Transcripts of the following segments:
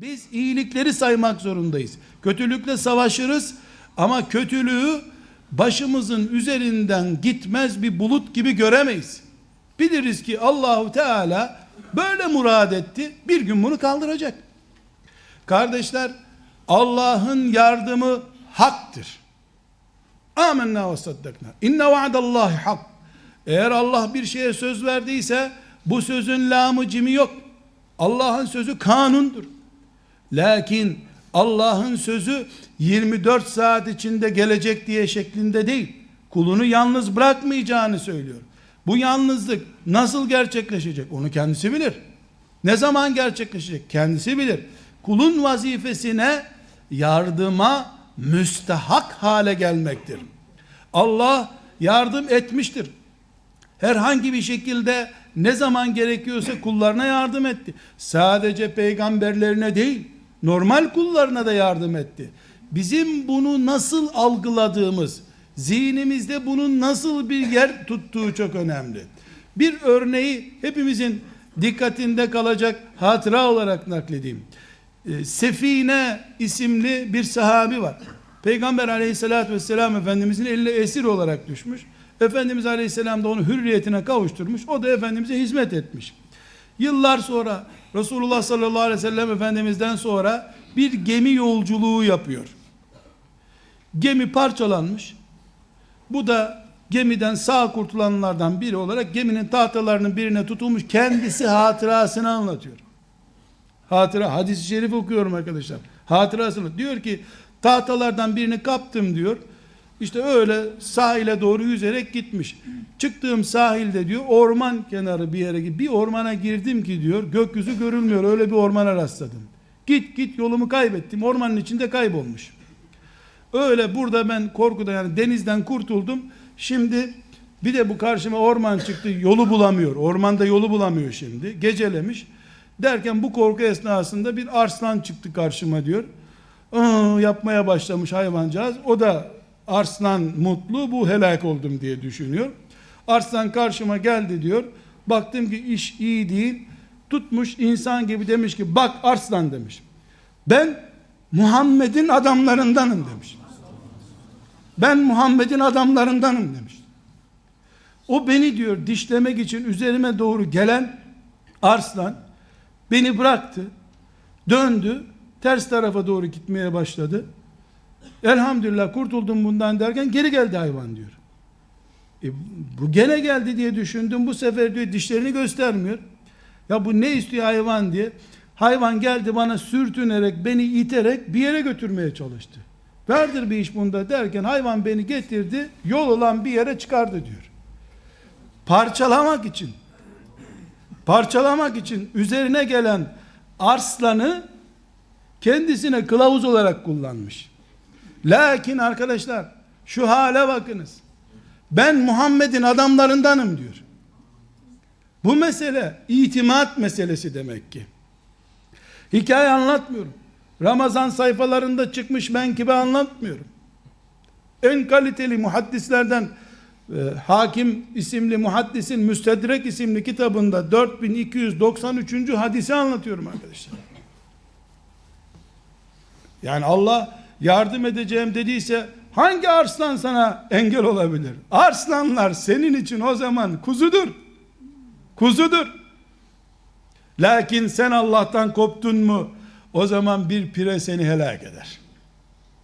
Biz iyilikleri saymak zorundayız. Kötülükle savaşırız ama kötülüğü başımızın üzerinden gitmez bir bulut gibi göremeyiz. Biliriz ki Allahu Teala böyle murad etti. Bir gün bunu kaldıracak. Kardeşler Allah'ın yardımı haktır. Amenna ve saddakna. İnne vaadallahi hak. Eğer Allah bir şeye söz verdiyse bu sözün lamı cimi yok. Allah'ın sözü kanundur. Lakin Allah'ın sözü 24 saat içinde gelecek diye şeklinde değil. Kulunu yalnız bırakmayacağını söylüyor. Bu yalnızlık nasıl gerçekleşecek? Onu kendisi bilir. Ne zaman gerçekleşecek? Kendisi bilir. Kulun vazifesine yardıma müstehak hale gelmektir. Allah yardım etmiştir. Herhangi bir şekilde ne zaman gerekiyorsa kullarına yardım etti. Sadece peygamberlerine değil, normal kullarına da yardım etti. Bizim bunu nasıl algıladığımız, zihnimizde bunun nasıl bir yer tuttuğu çok önemli. Bir örneği hepimizin dikkatinde kalacak hatıra olarak nakledeyim. E, Sefine isimli bir sahabi var. Peygamber aleyhissalatü vesselam Efendimizin eline esir olarak düşmüş. Efendimiz aleyhisselam da onu hürriyetine kavuşturmuş. O da Efendimiz'e hizmet etmiş. Yıllar sonra Resulullah sallallahu aleyhi ve sellem Efendimiz'den sonra bir gemi yolculuğu yapıyor. Gemi parçalanmış. Bu da gemiden sağ kurtulanlardan biri olarak geminin tahtalarının birine tutulmuş kendisi hatırasını anlatıyor. Hatıra, hadis-i şerif okuyorum arkadaşlar. Hatırasını. Diyor ki tahtalardan birini kaptım diyor. İşte öyle sahile doğru yüzerek gitmiş. Çıktığım sahilde diyor orman kenarı bir yere bir ormana girdim ki diyor gökyüzü görünmüyor öyle bir ormana rastladım. Git git yolumu kaybettim ormanın içinde kaybolmuş. Öyle burada ben korkuda yani denizden kurtuldum. Şimdi bir de bu karşıma orman çıktı yolu bulamıyor. Ormanda yolu bulamıyor şimdi. Gecelemiş. Derken bu korku esnasında bir arslan çıktı karşıma diyor. Aa, yapmaya başlamış hayvancağız. O da arslan mutlu bu helak oldum diye düşünüyor. Arslan karşıma geldi diyor. Baktım ki iş iyi değil. Tutmuş insan gibi demiş ki bak arslan demiş. Ben Muhammed'in adamlarındanım demiş. Ben Muhammed'in adamlarındanım demiş. O beni diyor dişlemek için üzerime doğru gelen arslan beni bıraktı. Döndü. Ters tarafa doğru gitmeye başladı. Elhamdülillah kurtuldum bundan derken geri geldi hayvan diyor. E, bu gene geldi diye düşündüm. Bu sefer diyor dişlerini göstermiyor. Ya bu ne istiyor hayvan diye. Hayvan geldi bana sürtünerek beni iterek bir yere götürmeye çalıştı. Vardır bir iş bunda derken hayvan beni getirdi yol olan bir yere çıkardı diyor. Parçalamak için parçalamak için üzerine gelen arslanı kendisine kılavuz olarak kullanmış. Lakin arkadaşlar şu hale bakınız. Ben Muhammed'in adamlarındanım diyor. Bu mesele itimat meselesi demek ki. Hikaye anlatmıyorum. Ramazan sayfalarında çıkmış menkıbe anlatmıyorum. En kaliteli muhaddislerden e, Hakim isimli muhaddisin Müstedrek isimli kitabında 4293. hadisi anlatıyorum arkadaşlar. Yani Allah yardım edeceğim dediyse hangi arslan sana engel olabilir? Arslanlar senin için o zaman kuzudur. Kuzudur. Lakin sen Allah'tan koptun mu o zaman bir pire seni helak eder.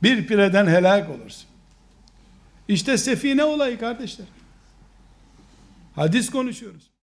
Bir pireden helak olursun. İşte sefine olayı kardeşler. Hadis konuşuyoruz.